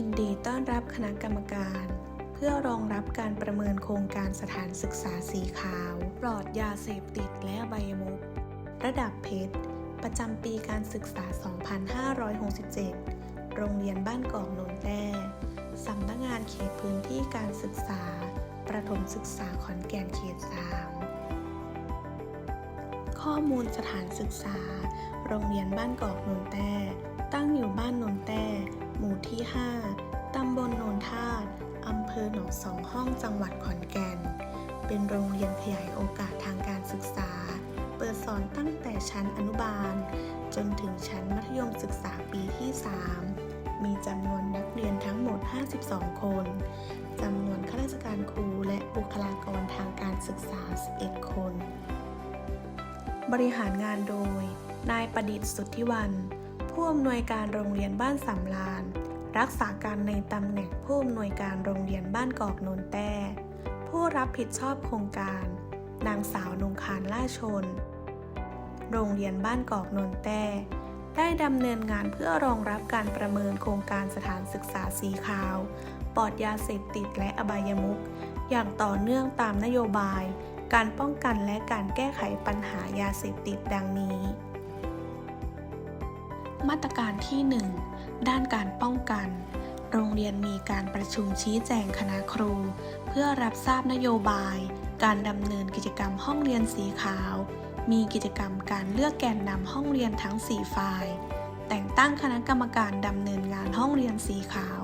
ยินดีต้อนรับคณะกรรมการ เพื่อรองรับการประเมินโครงการสถานศึกษาสีขาว ปลอดยาเสพติดและใบมุก ระดับเพชร ประจำปีการศึกษา 2567 โรงเรียนบ้านกอกนนแต้สำนักงานเขตพื้นที่การศึกษา ประถมศึกษาขอนแก่นเขต 3 ข้อมูลสถานศึกษา โรงเรียนบ้านกอกนนแต้ ตั้งอยู่บ้านนนแต้ หมู่ที่ 5 ตำบลโนนธาตุอำเภอหนองสองห้องจังหวัดขอนแก่น เป็นโรงเรียนขยายโอกาสทางการศึกษา เปิดสอนตั้งแต่ชั้นอนุบาล จนถึงชั้นมัธยมศึกษาปีที่ 3 มีจำนวนนักเรียนทั้งหมด 52 คนจำนวนข้าราชการครูและบุคลากรทางการศึกษา 11 คน บริหารงานโดย นายประดิษฐ์สุทธิวัน ผู้อำนวยการโรงเรียนบ้านสำลา รักษาการในตำแหน่งผู้อำนวยการโรงเรียนบ้านกอกนนแต้ ผู้รับผิดชอบโครงการ นางสาวนงคารล่าชน โรงเรียนบ้านกอกนนแต้ ได้ดำเนินงานเพื่อรองรับการประเมินโครงการสถานศึกษาสีขาว ปลอดยาเสพติดและอบายมุขอย่างต่อเนื่องตามนโยบาย การป้องกันและการแก้ไขปัญหายาเสพติดดังนี้ มาตรการที่ 1 ด้านการป้องกัน โรงเรียนมีการประชุมชี้แจงคณะครู เพื่อรับทราบนโยบาย การดำเนินกิจกรรมห้องเรียนสีขาว มีกิจกรรมการเลือกแกนนำห้องเรียนทั้ง 4 ฝ่าย แต่งตั้งคณะกรรมการดำเนินงานห้องเรียนสีขาว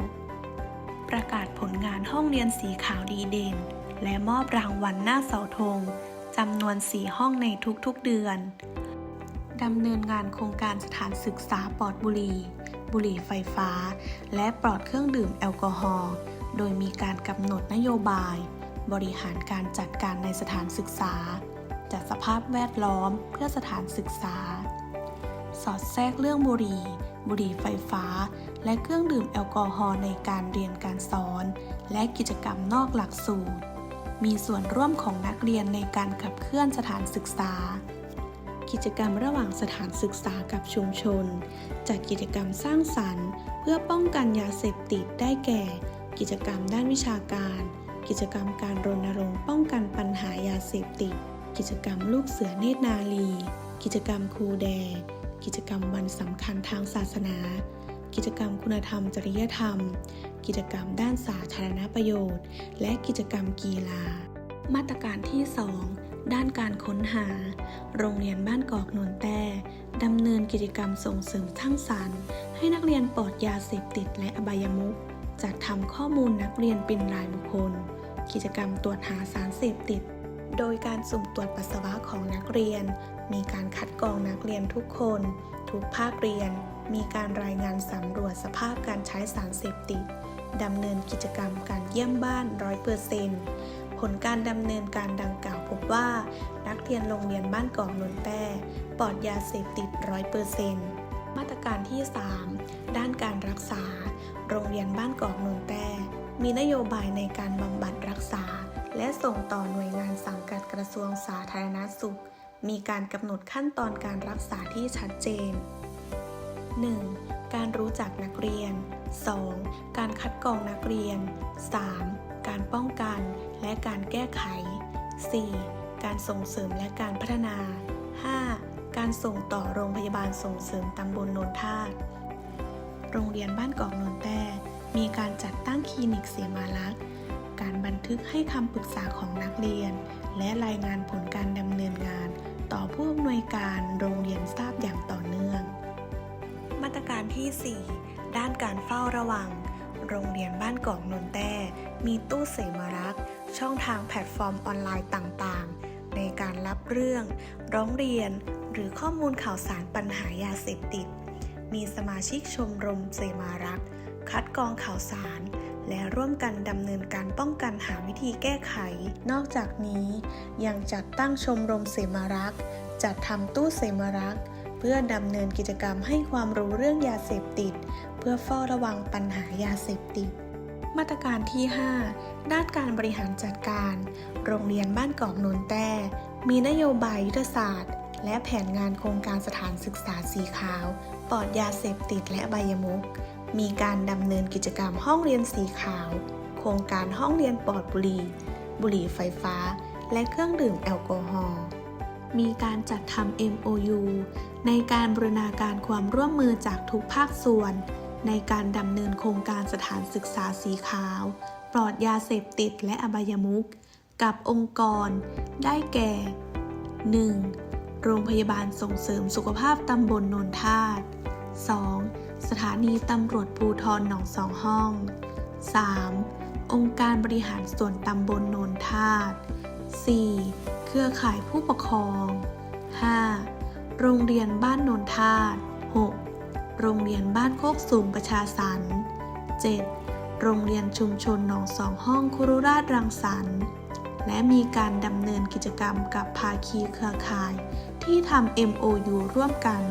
ประกาศผลงานห้องเรียนสีขาวดีเด่น และมอบรางวัลหน้าเสาธงจำนวน 4 ห้องในทุกๆเดือน ดำเนินงานโครงการสถานศึกษาปลอดบุหรี่ บุหรี่ไฟฟ้า และปลอดเครื่องดื่มแอลกอฮอล์ โดยมีการกำหนดนโยบาย บริหารการจัดการในสถานศึกษา จัดสภาพแวดล้อมเพื่อสถานศึกษา สอดแทรกเรื่องบุหรี่ บุหรี่ไฟฟ้า และเครื่องดื่มแอลกอฮอล์ในการเรียนการสอน และกิจกรรมนอกหลักสูตร มีส่วนร่วมของนักเรียนในการขับเคลื่อนสถานศึกษา กิจกรรมระหว่างสถานศึกษากับชุมชน จัดกิจกรรมสร้างสรรค์ เพื่อป้องกันยาเสพติดได้แก่ กิจกรรมด้านวิชาการ กิจกรรมการรณรงค์ป้องกันปัญหายาเสพติด กิจกรรมลูกเสือเนตรนาลี กิจกรรมครูแดกิจกรรมวันสำคัญทางศาสนา กิจกรรมคุณธรรมจริยธรรม กิจกรรมด้านสาธารณประโยชน์ และกิจกรรมกีฬา มาตรการที่ 2 ด้านการค้นหา โรงเรียนบ้านกอกนนแต้ดำเนินกิจกรรมส่งเสริมทั้งสรรให้นักเรียนปลอดยาเสพติดและอบายมุขจัดทำข้อมูลนักเรียนเป็นรายบุคคล กิจกรรมตรวจหาสารเสพติด โดยการสุ่มตรวจปัสสาวะของนักเรียน มีการคัดกรองนักเรียนทุกคน ทุกภาคเรียน มีการรายงานสำรวจสภาพการใช้สารเสพติดดำเนินกิจกรรมการเยี่ยมบ้าน 100% ผลการดำเนินการดังกล่าวพบว่า นักเรียนโรงเรียนบ้านกอกนนแต้ปลอดยาเสพติด 100%มาตรการที่ 3 ด้านการรักษา โรงเรียนบ้านกอกนนแต้มีนโยบายในการบำบัดรักษา และส่งต่อหน่วยงานสังกัดกระทรวงสาธารณสุข มีการกำหนดขั้นตอนการรักษาที่ชัดเจน 1. การรู้จักนักเรียน 2. การคัดกรองนักเรียน 3. การป้องกัน และการแก้ไข 4. การส่งเสริมและการพัฒนา 5. การส่งต่อโรงพยาบาลส่งเสริมตำบลโนนทาตโรงเรียนบ้านกอกนนแต้มีการจัดตั้งคลินิกเสมาลักษ์การบันทึกให้คำปรึกษาของนักเรียน และรายงานผลการดำเนินงาน ต่อผู้อำนวยการโรงเรียนทราบอย่างต่อเนื่อง มาตรการที่ 4 ด้านการเฝ้าระวัง โรงเรียนบ้านกอกนนแต้มีตู้เสมารักษ์ ช่องทางแพลตฟอร์มออนไลน์ต่างๆ ในการรับเรื่อง ร้องเรียน หรือข้อมูลข่าวสารปัญหายาเสพติด มีสมาชิกชมรมเสมารัก คัดกรองข่าวสาร และร่วมกันดำเนินการป้องกันหาวิธีแก้ไข นอกจากนี้ยังจัดตั้งชมรมเสมารัก จัดทำตู้เสมารัก เพื่อดำเนินกิจกรรมให้ความรู้เรื่องยาเสพติด เพื่อเฝ้าระวังปัญหายาเสพติด มาตรการที่ 5 ด้านการบริหารจัดการ โรงเรียนบ้านกอกนนแต้ มีนโยบายยุทธศาสตร์ และแผนงานโครงการสถานศึกษาสีขาว ปลอดยาเสพติดและใบายมุก มีการดำเนินกิจกรรมห้องเรียนสีขาว โครงการห้องเรียนปลอดบุหรี่ บุหรี่ไฟฟ้า และเครื่องดื่มแอลกอฮอล์มีการจัดทำ MOU ในการบรณาการความร่วมมือจากทุกภาคส่วน ในการดำเนินโครงการสถานศึกษาสีขาว ปลอดยาเสพติดและอบายมุขกับองค์กร ได้แก่ 1. โรงพยาบาลส่งเสริมสุขภาพตำบลนนทาต 2. สถานีตำรวจภูทรหนองสองห้อง 3. องค์การบริหารส่วนตำบลนนทาต 4. เครือข่ายผู้ปกครอง 5. โรงเรียนบ้านนนทาต 6. โรงเรียนบ้านโคกสูงประชาสรรค์ 7. โรงเรียนชุมชนหนองสองห้องคุรุราชรังสรรค์ และมีการดำเนินกิจกรรมกับภาคีเครือข่าย ที่ทำ MOU ร่วมกัน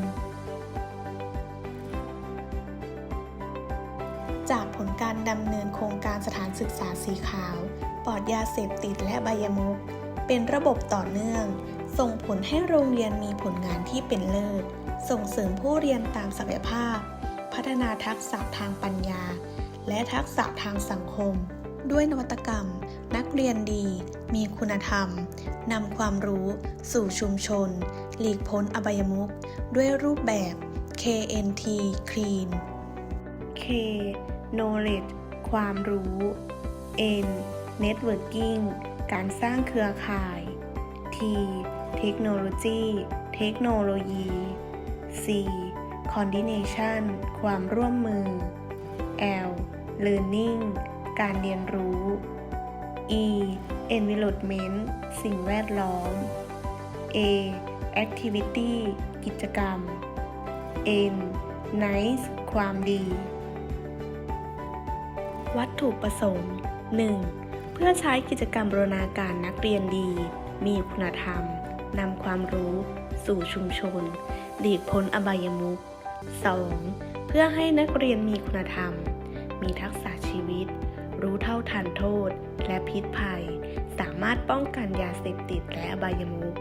จากผลการดำเนินโครงการสถานศึกษาสีขาว ปลอดยาเสพติดและใบายมุก เป็นระบบต่อเนื่อง ส่งผลให้โรงเรียนมีผลงานที่เป็นเลิศ ส่งเสริมผู้เรียนตามศักยภาพ พัฒนาทักษะทางปัญญา และทักษะทางสังคม ด้วยนวัตกรรม นักเรียนดี มีคุณธรรม นำความรู้ สู่ชุมชน หลีกพ้นอบายมุขด้วยรูปแบบ KNT Clean K Knowledge ความรู้ N Networking การสร้างเครือข่าย T Technology เทคโนโลยี C Coordination ความร่วมมือ L Learning การเรียนรู้ E Environment สิ่งแวดล้อม A Activity กิจกรรม N Nice ความดี วัตถุประสงค์ 1. เพื่อใช้กิจกรรมบรณาการนักเรียนดี มีคุณธรรม นำความรู้สู่ชุมชน หลีกพ้นอบายมุข 2. เพื่อให้นักเรียนมีคุณธรรม มีทักษะชีวิต รู้เท่าทันโทษ และพิษภัย สามารถป้องกันยาเสพติดและอบายมุข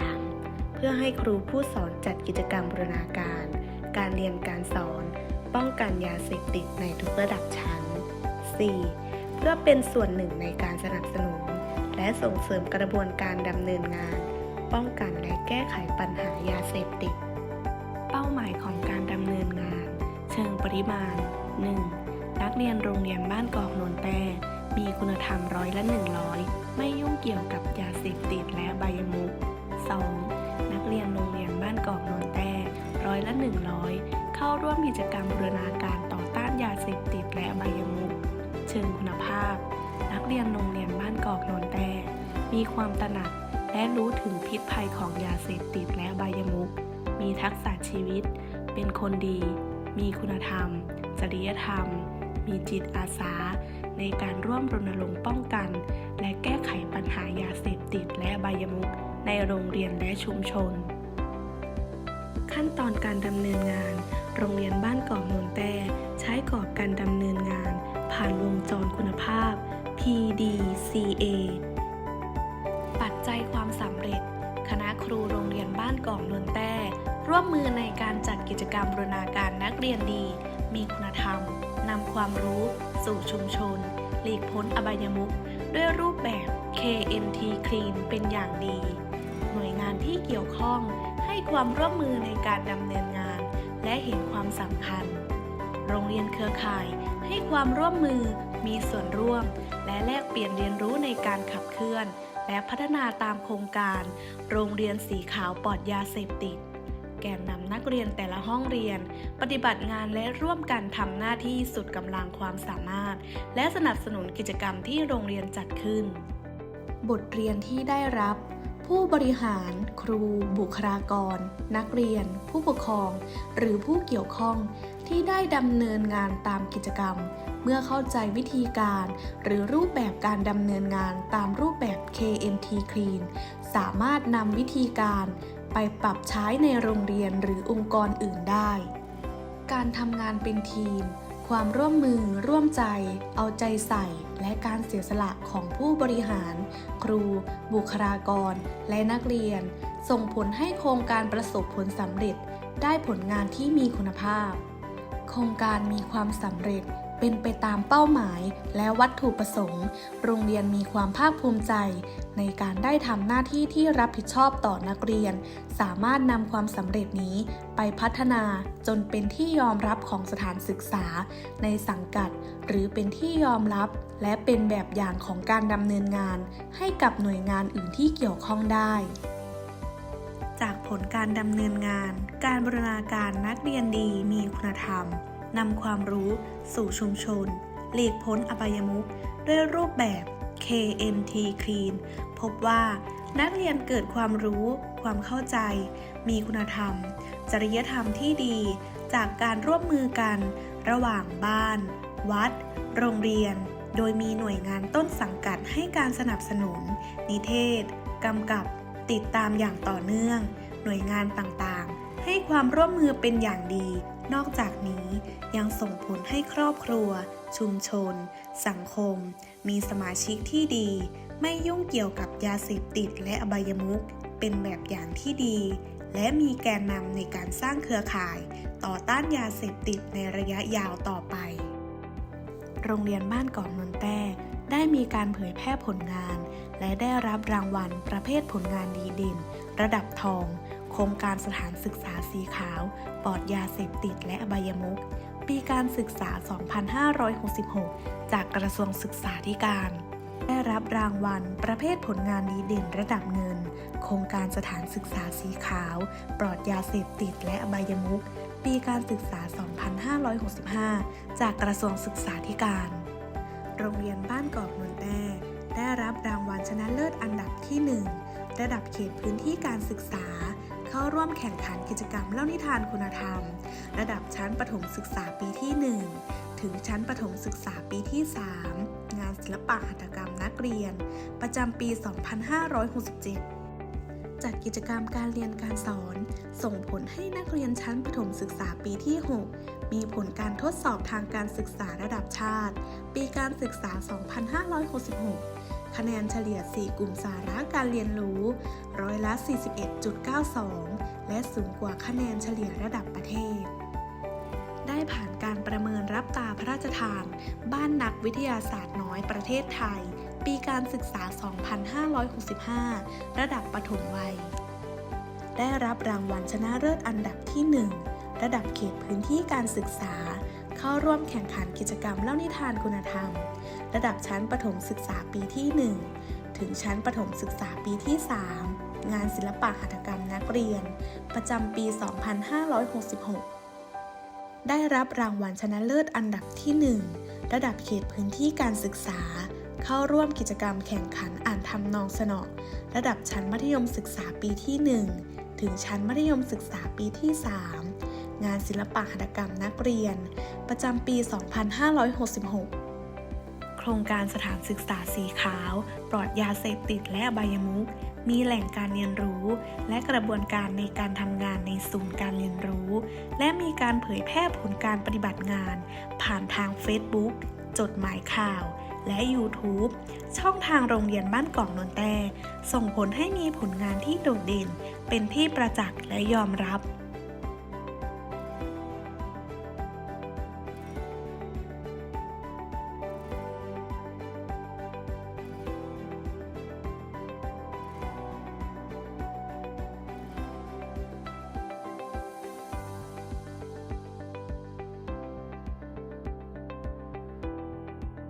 3. เพื่อให้ครูผู้สอนจัดกิจกรรมบรณาการ การเรียนการสอน ป้องกันยาเสพติดในทุกระดับชั้น 4. เพื่อเป็นส่วนหนึ่งในการสนับสนุน และส่งเสริมกระบวนการดำเนินงาน ป้องกันและแก้ไขปัญหายาเสพติด เป้าหมายของการดำเนินงาน เชิงปริมาณ 1. นักเรียนโรงเรียนบ้านกอกนนแต้มีคุณธรรมร้อยละ 100 ไม่ยุ่งเกี่ยวกับยาเสพติดและใบายมุข 2. นักเรียนโรงเรียนบ้านกอกนนแต้ร้อยละ 100 เข้าร่วมกิจกรรมบูรณาการต่อต้านยาเสพติดและอบายมุขเชิงคุณภาพ นักเรียนโรงเรียนบ้านกอกนนแต้มีความตระหนัก และรู้ถึงพิษภัยของยาเสพติดและบายมุขมีทักษะชีวิต เป็นคนดี มีคุณธรรม จริยธรรม มีจิตอาสา ในการร่วมรณรงค์ป้องกัน และแก้ไขปัญหายาเสพติดและบายมุขในโรงเรียนและชุมชน ขั้นตอนการดำเนินงาน โรงเรียนบ้านเกาะนนแต้ใช้กรอบการดำเนินงาน ผ่านวงจรคุณภาพ PDCA ร่วมมือในการจัดกิจกรรมบรณาการนักเรียนดี มีคุณธรรมนำความรู้สู่ชุมชน หลีกพ้นอบายมุขด้วยรูปแบบ KNT Clean เป็นอย่างดี หน่วยงานที่เกี่ยวข้องให้ความร่วมมือในการดำเนินงาน และเห็นความสำคัญ โรงเรียนเครือข่ายให้ความร่วมมือมีส่วนร่วม และแลกเปลี่ยนเรียนรู้ในการขับเคลื่อน และพัฒนาตามโครงการ โรงเรียนสีขาวปลอดยาเสพติด แกนนำนักเรียนแต่ละห้องเรียน ปฏิบัติงานและร่วมกันทำหน้าที่สุดกำลังความสามารถ และสนับสนุนกิจกรรมที่โรงเรียนจัดขึ้น บทเรียนที่ได้รับผู้บริหาร ครู บุคลากร นักเรียน ผู้ปกครอง หรือผู้เกี่ยวข้องที่ได้ดำเนินงานตามกิจกรรม เมื่อเข้าใจวิธีการ หรือรูปแบบการดำเนินงานตามรูปแบบ KNT Clean สามารถนำวิธีการ ไปปรับใช้ในโรงเรียนหรือองค์กรอื่นได้ การทำงานเป็นทีม ความร่วมมือ ร่วมใจ เอาใจใส่ และการเสียสละของผู้บริหาร ครู บุคลากร และนักเรียน ส่งผลให้โครงการประสบผลสำเร็จ ได้ผลงานที่มีคุณภาพ โครงการมีความสำเร็จ เป็นไปตามเป้าหมายและวัตถุประสงค์ โรงเรียนมีความภาคภูมิใจ ในการได้ทำหน้าที่ที่รับผิดชอบต่อนักเรียน สามารถนำความสำเร็จนี้ไปพัฒนาจนเป็นที่ยอมรับของสถานศึกษา ในสังกัด หรือเป็นที่ยอมรับ และเป็นแบบอย่างของการดำเนินงาน ให้กับหน่วยงานอื่นที่เกี่ยวข้องได้จากผลการดำเนินงาน การบรณาการนักเรียนดีมีคุณธรรม นำความรู้สู่ชุมชน หลีกพ้นอบายมุขด้วยรูปแบบ KNT Clean พบว่านักเรียนเกิดความรู้ ความเข้าใจ มีคุณธรรม จริยธรรมที่ดี จากการร่วมมือกัน ระหว่างบ้าน วัด โรงเรียน โดยมีหน่วยงานต้นสังกัดให้การสนับสนุน นิเทศ กำกับ ติดตามอย่างต่อเนื่อง หน่วยงานต่างๆ ให้ความร่วมมือเป็นอย่างดี นอกจากนี้ยังส่งผลให้ครอบครัว ชุมชน สังคม มีสมาชิกที่ดี ไม่ยุ่งเกี่ยวกับยาเสพติดและอบายมุขเป็นแบบอย่างที่ดี และมีแกนนำในการสร้างเครือข่าย ต่อต้านยาเสพติดในระยะยาวต่อไป โรงเรียนบ้านเกาะนนแต้ได้มีการเผยแพร่ผลงาน และได้รับรางวัลประเภทผลงานดีเด่น ระดับทอง โครงการสถานศึกษาสีขาว ปลอดยาเสพติดและอบายมุขปีการศึกษา 2566 จากกระทรวงศึกษาธิการ ได้รับรางวัล ประเภทผลงานดีเด่นระดับเงิน โครงการสถานศึกษาสีขาว ปลอดยาเสพติดและอบายมุขปีการศึกษา 2565 จากกระทรวงศึกษาธิการ โรงเรียนบ้านกอกนนแต้ได้รับรางวัลชนะเลิศอันดับที่ 1 ระดับเขตพื้นที่การศึกษา เข้าร่วมแข่งขันกิจกรรมเล่านิทานคุณธรรม ระดับชั้นประถมศึกษาปีที่ 1 ถึงชั้นประถมศึกษาปีที่ 3 งานศิลปะหัตถกรรมนักเรียน ประจำปี 2567จัดกิจกรรมการเรียนการสอน ส่งผลให้นักเรียนชั้นประถมศึกษาปีที่ 6 มีผลการทดสอบทางการศึกษาระดับชาติ ปีการศึกษา 2566 คะแนนเฉลี่ย 4 กลุ่มสาระการเรียนรู้ ร้อยละ 41.92 และสูงกว่าคะแนนเฉลี่ยระดับประเทศ ได้ผ่านการประเมินรับตาพระราชทาน บ้านนักวิทยาศาสตร์น้อยประเทศไทย ปีการศึกษา 2565 ระดับปฐมวัย ได้รับรางวัลชนะเลิศอันดับที่ 1 ระดับเขตพื้นที่การศึกษา เข้าร่วมแข่งขันกิจกรรมเล่านิทานคุณธรรม ระดับชั้นประถมศึกษาปีที่ 1 ถึงชั้นประถมศึกษาปีที่ 3 งานศิลปะหัตถกรรมนักเรียน ประจำปี 2566 ได้รับรางวัลชนะเลิศอันดับที่ 1 ระดับเขตพื้นที่การศึกษา เข้าร่วมกิจกรรมแข่งขันอ่านทำนองสนอระดับชั้นมัธยมศึกษาปีที่ 1 ถึงชั้นมัธยมศึกษาปีที่ 3 งานศิลปะหัตถกรรมนักเรียน ประจำปี 2566 โครงการสถานศึกษาสีขาว ปลอดยาเสพติดและอบายมุขมีแหล่งการเรียนรู้ และกระบวนการในการทำงานในศูนย์การเรียนรู้ และมีการเผยแพร่ผลการปฏิบัติงาน ผ่านทาง Facebook จดหมายข่าว และ YouTube ช่องทางโรงเรียนบ้านกล่องนนแต้ส่งผลให้มีผลงานที่โดดเด่น เป็นที่ประจักษ์และยอมรับ